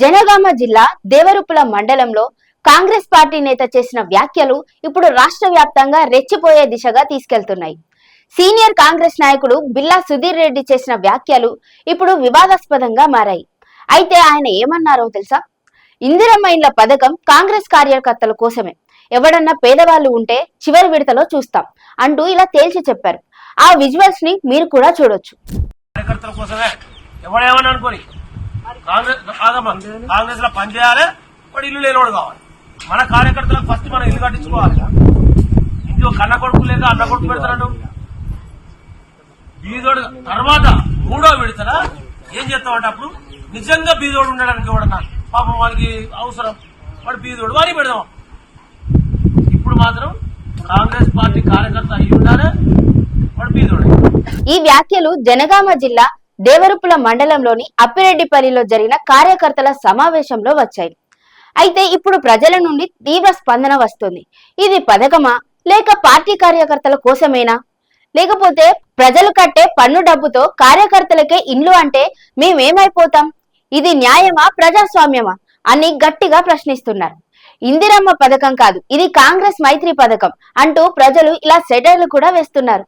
జనగామ జిల్లా దేవరుపుల మండలంలో కాంగ్రెస్ పార్టీ నేత చేసిన వ్యాఖ్యలు ఇప్పుడు రాష్ట్ర వ్యాప్తంగా రెచ్చిపోయే దిశగా తీసుకెళ్తున్నాయి. సీనియర్ కాంగ్రెస్ నాయకుడు బిల్లా సుధీర్ రెడ్డి చేసిన వ్యాఖ్యలు ఇప్పుడు వివాదాస్పదంగా మారాయి. అయితే ఆయన ఏమన్నారో తెలుసా? ఇందిరమ్మ ఇండ్ల పథకం కాంగ్రెస్ కార్యకర్తల కోసమే. ఎవడన్నా పేదవాళ్ళు ఉంటే చివరి విడతలో చూస్తాం అంటూ ఇలా తేల్చి చెప్పారు. ఆ విజువల్స్ని మీరు కూడా చూడొచ్చు. కార్యకర్తల కోసమే. ఎవడేమని అనుకోని. కాంగ్రెస్ కాదమ్మా కాంగ్రెస్లో పనిచేయాలి వాడు ఇల్లు లేనివాడు కావాలి. మన కార్యకర్తలకు ఫస్ట్ మనం ఇల్లు కట్టించుకోవాలి. ఇంట్లో కన్న కొడుకు లేక అన్న కొడుకు పెడతాడు. బీదోడు తర్వాత మూడో విడతల ఏం చేస్తామంటే అప్పుడు నిజంగా బీదోడు ఉండడానికి ఎవడన్నా? పాపం వానికి అవసరం. వాడు బీదోడు వాడిని పెడదాం. ఇప్పుడు మాత్రం కాంగ్రెస్ పార్టీ కార్యకర్త అయి ఉండాలి వాడు బీదోడు. ఈ వ్యాఖ్యలు జనగామ జిల్లా దేవరుపుల మండలంలోని అప్పిరెడ్డిపల్లిలో జరిగిన కార్యకర్తల సమావేశంలో వచ్చాయి. అయితే ఇప్పుడు ప్రజల నుండి తీవ్ర స్పందన వస్తుంది. ఇది పథకమా? లేక పార్టీ కార్యకర్తల కోసమేనా? లేకపోతే ప్రజలు కట్టే పన్ను డబ్బుతో కార్యకర్తలకే ఇండ్లు అంటే మేమేమైపోతాం? ఇది న్యాయమా? ప్రజాస్వామ్యమా? అని గట్టిగా ప్రశ్నిస్తున్నారు. ఇందిరమ్మ పథకం కాదు ఇది కాంగ్రెస్ మైత్రి పథకం అంటూ ప్రజలు ఇలా సెటర్లు కూడా వేస్తున్నారు.